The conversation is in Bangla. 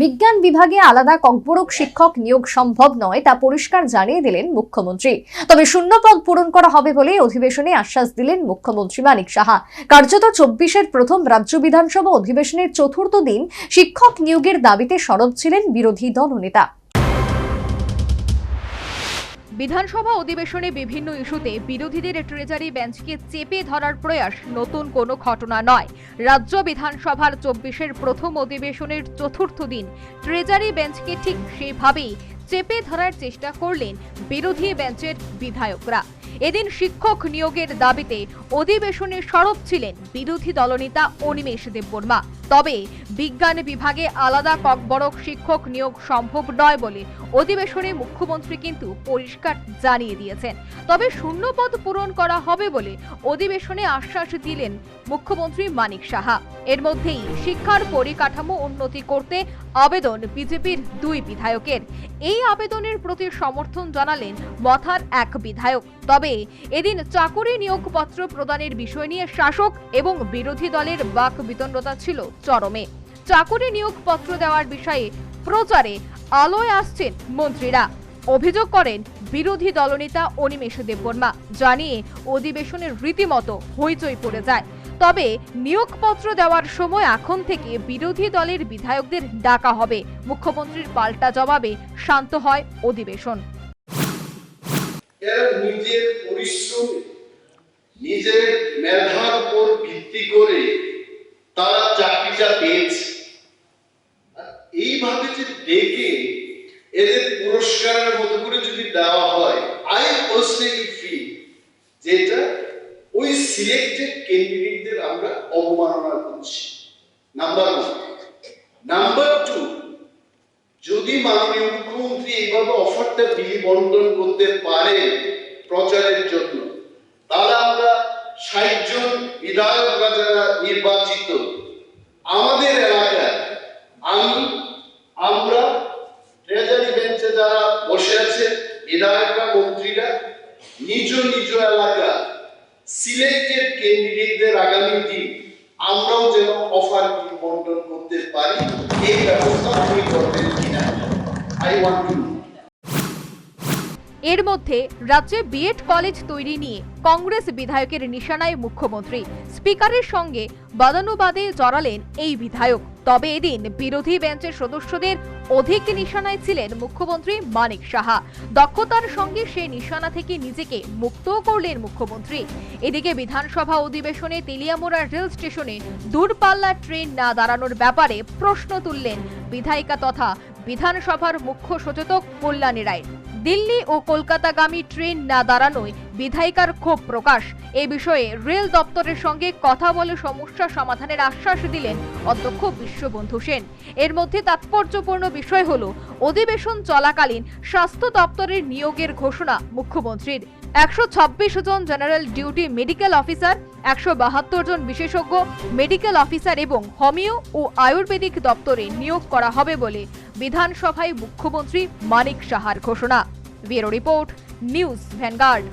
বিজ্ঞান বিভাগে আলাদা কম্পরক শিক্ষক নিয়োগ সম্ভব নয়, তা পরিষ্কার জানিয়ে দিলেন মুখ্যমন্ত্রী। তবে শূন্য পদ পূরণ করা হবে বলে অধিবেশনে আশ্বাস দিলেন মুখ্যমন্ত্রী মানিক সাহা। কার্যত চব্বিশের প্রথম রাজ্য বিধানসভা অধিবেশনের চতুর্থ দিন শিক্ষক নিয়োগের দাবিতে সরব ছিলেন বিরোধী দলনেতা। বিধানসভা অধিবেশনে বিভিন্ন ইস্যুতে বিরোধীদের ট্রেজারি বেঞ্চকে চেপে ধরার প্রয়াস নতুন কোনো ঘটনা নয়। রাজ্য বিধানসভার চব্বিশের প্রথম অধিবেশনের চতুর্থ দিন ট্রেজারি বেঞ্চকে ঠিক সেভাবেই চেপে ধরার চেষ্টা করলেন বিরোধী বেঞ্চের বিধায়করা। এদিন শিক্ষক নিয়োগের দাবিতে অধিবেশনে সরব ছিলেন বিরোধী দলনেতা অনিমেষ দেববর্মা। তবে বিজ্ঞান বিভাগে আলাদা ককবরক শিক্ষক নিয়োগ সম্ভব নয় বলে অধিবেশনে মুখ্যমন্ত্রী কিন্তু পরিষ্কার জানিয়ে দিয়েছেন। তবে শূন্যপদ পূরণ করা হবে বলে অধিবেশনে আশ্বাস দিলেন মুখ্যমন্ত্রী মানিক সাহা। এর মধ্যেই শিক্ষার পরিকাঠামো উন্নতি করতে আবেদন বিজেপির দুই বিধায়কের। এই আবেদনের প্রতি সমর্থন জানালেন মথার এক বিধায়ক। তবে এদিন চাকুরি নিয়োগপত্র প্রদানের বিষয় নিয়ে শাসক এবং বিরোধী দলের বাক বিতণ্ডতা ছিল চরমে। চাকুরি নিয়োগপত্র দেওয়ার বিষয়ে প্রচারে আলোয় আসছেন মন্ত্রীরা। অভিযোগ করেন বিরোধী দলনেতা অনিমেষ দেববর্মা। জানিয়ে অধিবেশনের রীতিমতো হইচই পড়ে যায়। তবে নিয়োগপত্র দেওয়ার সময় এখন থেকে বিরোধী দলের বিধায়কদের ডাকা হবে। মুখ্যমন্ত্রীর পাল্টা জবাবে শান্ত হয় অধিবেশন। নিজের মেধার উপর ভিত্তি করে তারা চাকরিটা পেয়েছে। এইভাবে যে ডেকে এদের পুরস্কারের মতো করে যদি দেওয়া হয় আই পার্সোনালি ফিল যেটা ওই সিলেক্টেড ক্যান্ডিডেটদের আমরা অবমাননা করছি। নাম্বার ওয়ান নাম্বার টু যদি মাননীয় মুখ্যমন্ত্রী এইভাবে অফারটা বিলি বন্টন করতে পারেন প্রচারের জন্য, তাহলে আমরা ষাট জন বিধায়করা যারা নির্বাচিত, আমাদের এলাকায় আমি আমরা ট্রেজারি বেঞ্চে যারা বসে আছে বিধায়করা মন্ত্রীরা নিজ নিজ এলাকা সিলেক্টেড ক্যান্ডিডেটদের আগামী দিন আমরাও যেন অফার বন্টন করতে পারি, এই ব্যবস্থা আমি করবেন কিনা? আই ওয়ান্ট টু এর মধ্যে রাজ্যে বিএড কলেজ তৈরি নিয়ে কংগ্রেস বিধায়কের নিশানায় মুখ্যমন্ত্রী। স্পিকারের সঙ্গে বাদানুবাদে জড়ালেন এই বিধায়ক। তবে এদিন বিরোধী বেঞ্চের সদস্যদের অধিক নিশানায় ছিলেন মুখ্যমন্ত্রী মানিক সাহা। দক্ষতার সঙ্গে সে নিশানা থেকে নিজেকে মুক্তও করলেন মুখ্যমন্ত্রী। এদিকে বিধানসভা অধিবেশনে তেলিয়ামোড়া রেল স্টেশনে দূরপাল্লার ট্রেন না দাঁড়ানোর ব্যাপারে প্রশ্ন তুললেন বিধায়িকা তথা বিধানসভার মুখ্য সচেতক কল্যাণী রায়। দিল্লি ও কলকাতাগামী ট্রেন না দাঁড়ানোয় বিধায়িকার ক্ষোভ প্রকাশ। এ বিষয়ে রেল দপ্তরের সঙ্গে কথা বলে সমস্যা সমাধানের আশ্বাস দিলেন অধ্যক্ষ বিশ্ববন্ধু সেন। এর মধ্যে তাৎপর্যপূর্ণ বিষয় হল অধিবেশন চলাকালীন স্বাস্থ্য দপ্তরের নিয়োগের ঘোষণা মুখ্যমন্ত্রীর। একশো ছাব্বিশ জন জেনারেল ডিউটি মেডিকেল অফিসার, একশো বাহাত্তর জন বিশেষজ্ঞ, মেডিকেল অফিসার এবং হোমিও ও আয়ুর্বেদিক দপ্তরে নিয়োগ করা হবে বলে বিধানসভায় মুখ্যমন্ত্রী মানিক সাহার ঘোষণা। Bureau report news vanguard.